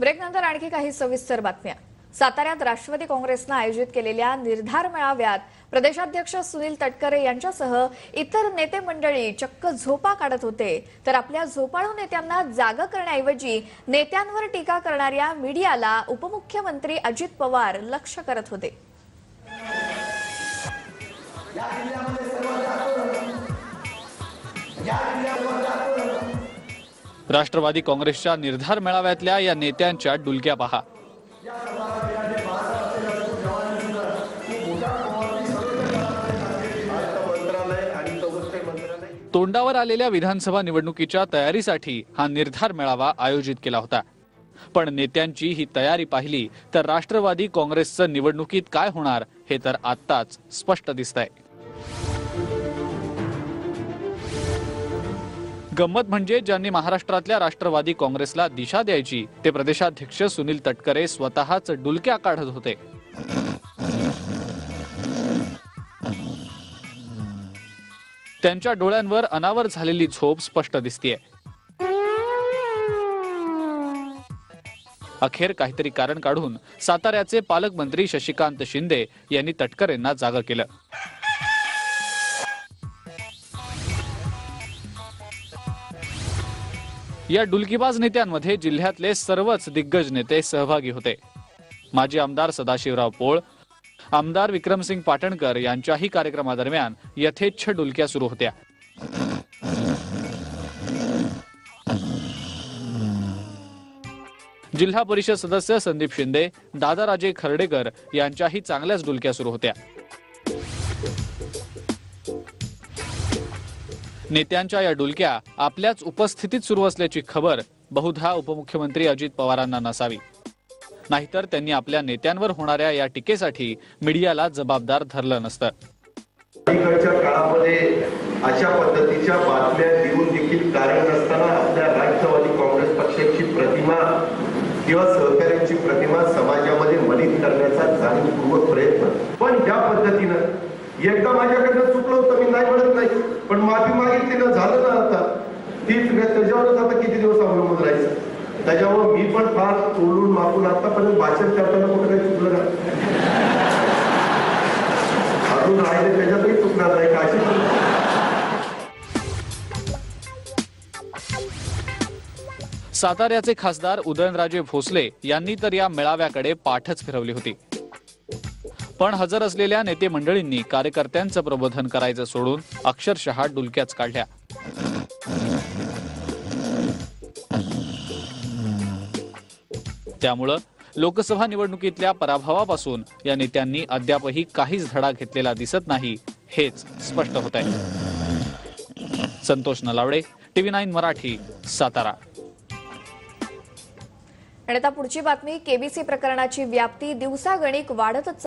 ब्रेकनंतर आणखी काही सविस्तर बातम्या. साताऱ्यात राष्ट्रवादी काँग्रेसनं आयोजित केलेल्या निर्धार मेळाव्यात प्रदेशाध्यक्ष सुनील तटकरे यांच्यासह इतर नेते मंडळी चक्क झोपा काढत होते. तर आपल्या झोपाळू नेत्यांना जाग करण्याऐवजी नेत्यांवर टीका करणाऱ्या मीडियाला उपमुख्यमंत्री अजित पवार लक्ष करत होते. राष्ट्रवादी काँग्रेसच्या निर्धार मेळाव्यातल्या या नेत्यांच्या डुलक्या पहा. तोंडावर आलेल्या विधानसभा निवडणुकीच्या तयारीसाठी हा निर्धार मेळावा आयोजित केला होता. पण नेत्यांची ही तयारी पाहिली तर राष्ट्रवादी काँग्रेसचं निवडणुकीत काय होणार हे तर आत्ताच स्पष्ट दिसतंय. गंमत म्हणजे ज्यांनी महाराष्ट्रातल्या राष्ट्रवादी काँग्रेसला दिशा द्यायची ते प्रदेशाध्यक्ष सुनील तटकरे स्वतःच डुलक्या काढत होते. त्यांच्या डोळ्यांवर अनावर झालेली झोप स्पष्ट दिसतीये. अखेर काहीतरी कारण काढून साताऱ्याचे पालकमंत्री शशिकांत शिंदे यांनी तटकरेंना जागा केलं. या डुलकीबाज नेत्यांमध्ये जिल्ह्यातले सर्वच दिग्गज नेते सहभागी होते. माजी आमदार सदाशिवराव पोळ आमदार विक्रमसिंग पाटणकर यांच्याही कार्यक्रमादरम्यान यथेच्छ डुलक्या सुरू होत्या. जिल्हा परिषद सदस्य संदीप शिंदे दादाराजे खर्डेकर यांच्याही चांगल्याच डुलक्या सुरू होत्या. नेत्यांच्या या डुलक्या आपल्याच उपस्थितीत सुरू असल्याची खबर बहुधा उपमुख्यमंत्री अजित पवारांना नसावी. नाहीतर त्यांनी आपल्या नेत्यांवर होणाऱ्या या टीकेसाठी मीडियाला जबाबदार धरलं नसतं. अलीकडच्या काळामध्ये अशा पद्धतीच्या बातम्या देऊन देखील कारण नसताना आपल्या राष्ट्रवादी काँग्रेस पक्षाची प्रतिमा किंवा सहकार्यांची प्रतिमा समाजामध्ये मलिन करण्याचा जाणीवपूर्वक प्रयत्न एकदा माझ्याकडनं चुकलं होतं मी नाही म्हणत नाही. पण माफी मागितली ना झालं ना आता तीच त्याच्यावरच आता किती दिवस अवलंबून राहायचं? त्याच्यामुळे मी पण फार तोडून मागून आतापर्यंत भाषण करताना कुठं काही चुकलं ना? अजून राहिले त्याच्यातही चुकणार नाही का अशी साताऱ्याचे खासदार उदयनराजे भोसले यांनी तर या मेळाव्याकडे पाठच फिरवली होती. पण हजर असलेल्या नेते मंडळींनी कार्यकर्त्यांचं प्रबोधन करायचं सोडून अक्षरशः डुलक्याच काढल्या. त्यामुळं लोकसभा निवडणुकीतल्या पराभवापासून या नेत्यांनी अद्यापही काहीच धडा घेतलेला दिसत नाही हेच स्पष्ट होत आहे संतोष नलावडे टीव्ही नाईन मराठी सातारा. आणि आता पुढची बातमी केबीसी प्रकरणाची व्याप्ती दिवसागणिक वाढतच